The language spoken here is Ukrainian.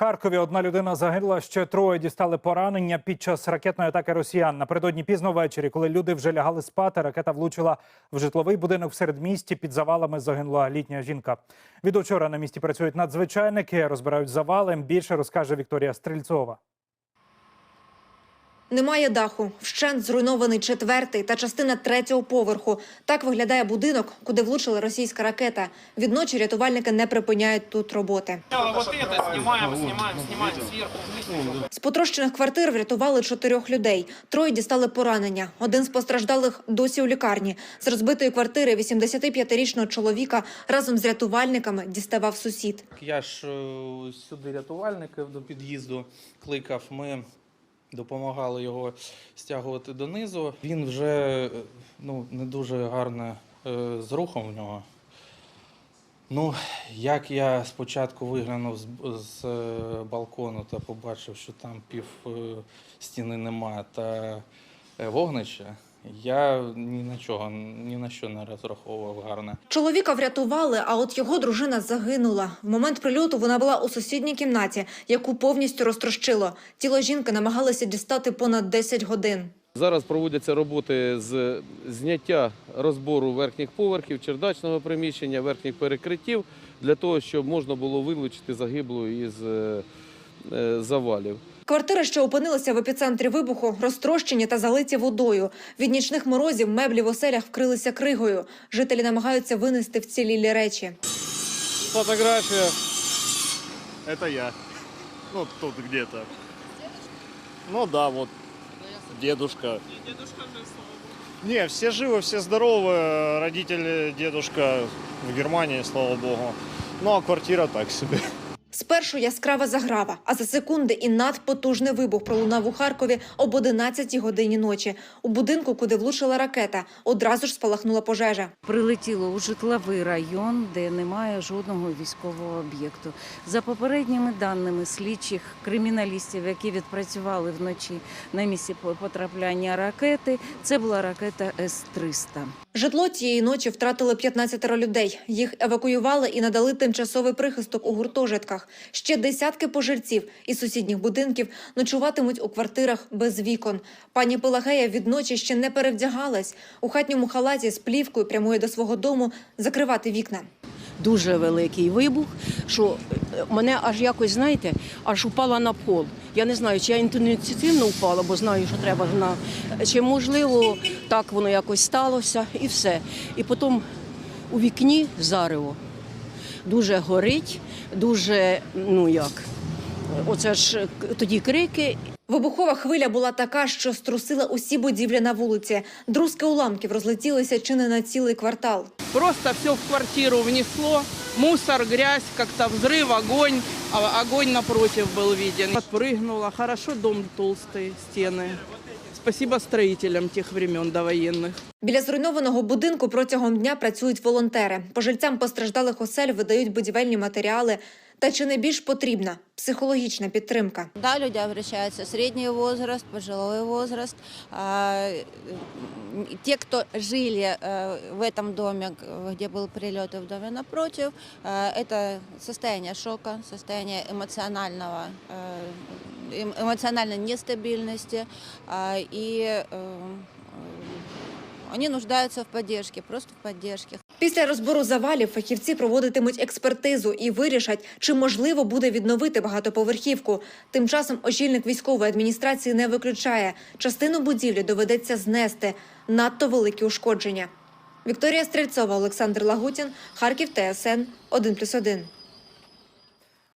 Харкові одна людина загинула, ще троє дістали поранення під час ракетної атаки росіян. Напередодні пізно ввечері, коли люди вже лягали спати, ракета влучила в житловий будинок в середмісті. Під завалами загинула літня жінка. Від учора на місці працюють надзвичайники, розбирають завали. Більше розкаже Вікторія Стрільцова. Немає даху, вщент зруйнований четвертий та частина третього поверху. Так виглядає будинок, куди влучила російська ракета. Відночі рятувальники не припиняють тут роботи. Снимаем сверху вниз. З потрощених квартир врятували чотирьох людей. Троє дістали поранення. Один з постраждалих досі у лікарні. З розбитої квартири 85-річного чоловіка разом з рятувальниками діставав сусід. Я ж е, сюди рятувальників до під'їзду кликав. Ми допомагали його стягувати донизу. Він вже е, ну, не дуже гарно е, з рухом в нього. Ну, як я спочатку виглянув з, з е, балкону та побачив, що там пів стіни немає та вогнище, я ні на чого, ні на що не розраховував гарне. Чоловіка врятували, а от його дружина загинула. В момент прильоту вона була у сусідній кімнаті, яку повністю розтрощило. Тіло жінки намагалися дістати понад 10 годин. Зараз проводяться роботи з зняття розбору верхніх поверхів, чердачного приміщення, верхніх перекриттів для того, щоб можна було вилучити загиблу із е, е, завалів. Квартири, що опинилися в епіцентрі вибуху, розтрощені та залиті водою. Від нічних морозів меблі в оселях вкрилися кригою. Жителі намагаються винести вцілілі речі. Фотографія Это я. Ну, тут где-то. Ну да, вот. Дедушка. Не, все живы, все здоровы. Родители, дедушка в Германии, слава богу. Ну, а квартира так себе. Спершу яскрава заграва, а за секунди і надпотужний вибух пролунав у Харкові об 11 годині ночі. У будинку, куди влучила ракета, одразу ж спалахнула пожежа. прилетіло у житловий район, де немає жодного військового об'єкту. За попередніми даними слідчих криміналістів, які відпрацювали вночі на місці по- потрапляння ракети, це була ракета С-300. Житло тієї ночі втратили 15 людей. Їх евакуювали і надали тимчасовий прихисток у гуртожитках. Ще десятки пожильців із сусідніх будинків ночуватимуть у квартирах без вікон. Пані Пелагея відночі ще не перевдягалась. У хатньому халаті з плівкою прямує до свого дому закривати вікна. дуже великий вибух, що е, мене аж якось, знаєте, аж упала на пол. Я не знаю, чи я інтуїтивно впала, бо знаю, що треба на чи можливо так воно якось сталося, і все. І потім у вікні зарево. Дуже горить, дуже, ну як, оце ж тоді крики, Вибухова хвиля була така, що струсила усі будівлі на вулиці. Друзки уламків розлетілися чи не на цілий квартал. Просто все в квартиру внесло. Мусор, грязь, как-то взрыв, огонь А огонь напротив был виден. Подпрыгнула. Хорошо дом толстый, стены. Спасибо строителям тех времен довоенных. Біля зруйнованого будинку протягом дня працюють волонтери. Пожильцям постраждалих осель видають будівельні матеріали. Та чи не більш потрібна психологічна підтримка? Да, люди обращаются средний возраст, пожилой возраст. А, м, Те, кто жили э, в этом доме, г- где был прилет, и в доме напротив, э, это состояние шока, состояние эмоционального, э, эм- эмоциональной нестабильности. а, И э, э, они нуждаются в поддержке, просто в поддержке. Після розбору завалів фахівці проводитимуть експертизу і вирішать, чи можливо буде відновити багатоповерхівку. Тим часом очільник військової адміністрації не виключає, частину будівлі доведеться знести. Надто великі ушкодження. Вікторія Стрельцова, Олександр Лагутін, Харків ТСН 1+,1.